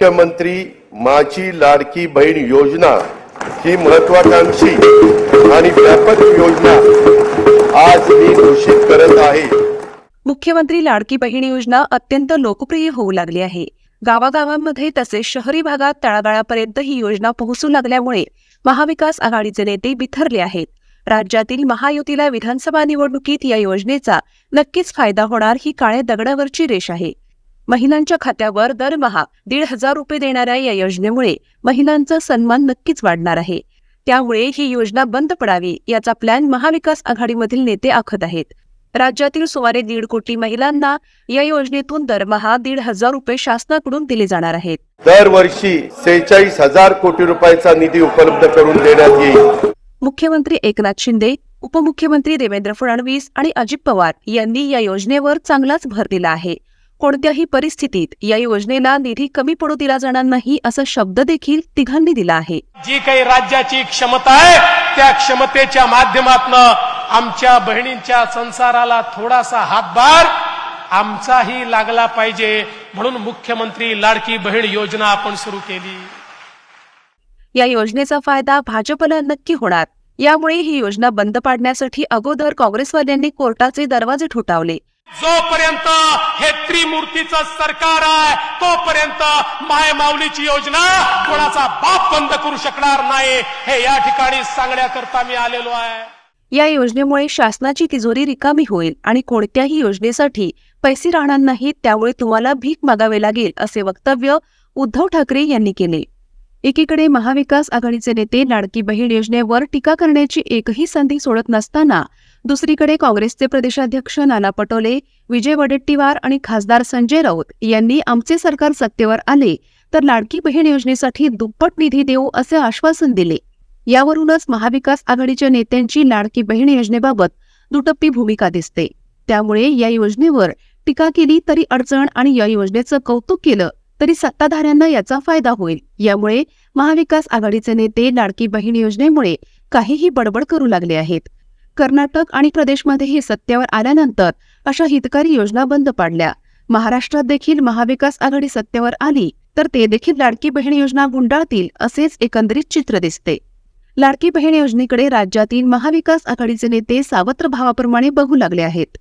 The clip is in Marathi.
मुख्यमंत्री माझी लाडकी बहीण योजना ही महत्वाकांक्षी आणि व्यापक योजना आज मी घोषित करत आहे. मुख्यमंत्री लाडकी बहीण योजना अत्यंत लोकप्रिय होऊ लागली आहे. गावागावांमध्ये तसेच शहरी भागात तळागाळापर्यंत ही योजना पोहोचू लागल्यामुळे महाविकास आघाडीचे नेते बिथरले आहेत. राज्यातील महायुतीला विधानसभा निवडणुकीत या योजनेचा नक्कीच फायदा होणार ही काळ्या दगडावरची रेष आहे. महिलांच्या खात्यावर दरमहा दीड हजार रुपये देणाऱ्या या योजनेमुळे महिलांचा सन्मान नक्कीच वाढणार आहे. त्यामुळे ही योजना बंद पडावी याचा प्लॅन महाविकास आघाडीमधील नेते आखत आहेत. राज्यातील सुमारे दीड कोटी महिलांना या योजनेतून दरमहा दीड हजार रुपये शासनाकडून दिले जाणार आहेत. दरवर्षी सेहेचाळीस हजार कोटी रुपयाचा निधी उपलब्ध करून देण्यात येईल. मुख्यमंत्री एकनाथ शिंदे उपमुख्यमंत्री देवेंद्र फडणवीस आणि अजित पवार यांनी या योजनेवर चांगलाच भर दिला आहे. कोणत्याही परिस्थितीत या योजनेला निधी कमी पडू दिला जाणार नाही असा शब्द देखील तिघांनी दिला आहे. जी काही राज्याची क्षमता आहे त्या क्षमतेच्या माध्यमातनं आमच्या बहिणींच्या संसाराला थोडासा हातभार आमचाही लागला पाहिजे म्हणून मुख्यमंत्री लाडकी बहीण योजना आपण सुरू केली. या योजनेचा फायदा भाजपला नक्की होणार. यामुळे ही योजना बंद पाडण्यासाठी अगोदर काँग्रेसवाल्यांनी कोर्टाचे दरवाजे ठोठावले. जोपर्यंत हे त्रिमूर्तीचं सरकार आहे तोपर्यंत माय माऊलीची योजना कोणाचा बाप बंद करू शकणार नाही हे या ठिकाणी सांगण्याकरता मी आलेलो आहे. या योजनेमुळे शासनाची तिजोरी रिकामी होईल आणि कोणत्याही योजनेसाठी पैसे राहणार नाहीत त्यामुळे तुम्हाला भीक मागावे लागेल असे वक्तव्य उद्धव ठाकरे यांनी केले. एकीकडे महाविकास आघाडीचे नेते लाडकी बहीण योजनेवर टीका करण्याची एकही संधी सोडत नसताना दुसरीकडे काँग्रेसचे प्रदेशाध्यक्ष नाना पटोले विजय वडेट्टीवार आणि खासदार संजय राऊत यांनी आमचे सरकार सत्तेवर आले तर लाडकी बहीण योजनेसाठी दुप्पट निधी देऊ असे आश्वासन दिले. यावरूनच महाविकास आघाडीच्या नेत्यांची लाडकी बहीण योजनेबाबत दुटप्पी भूमिका दिसते. त्यामुळे या योजनेवर टीका केली तरी अडचण आणि या योजनेचं कौतुक केलं तरी सत्ताधाऱ्यांना याचा फायदा होईल. यामुळे महाविकास आघाडीचे नेते लाडकी बहीण योजनेमुळे काहीही बडबड करू लागले आहेत. कर्नाटक आणि प्रदेशमध्येही सत्तेवर आल्यानंतर अशा हितकारी योजना बंद पाडल्या. महाराष्ट्रात देखील महाविकास आघाडी सत्तेवर आली तर ते देखील लाडकी बहीण योजना गुंडाळतील असेच एकंदरीत चित्र दिसते. लाडकी बहीण योजनेकडे राज्यातील महाविकास आघाडीचे नेते सावत्र भावाप्रमाणे बघू लागले आहेत.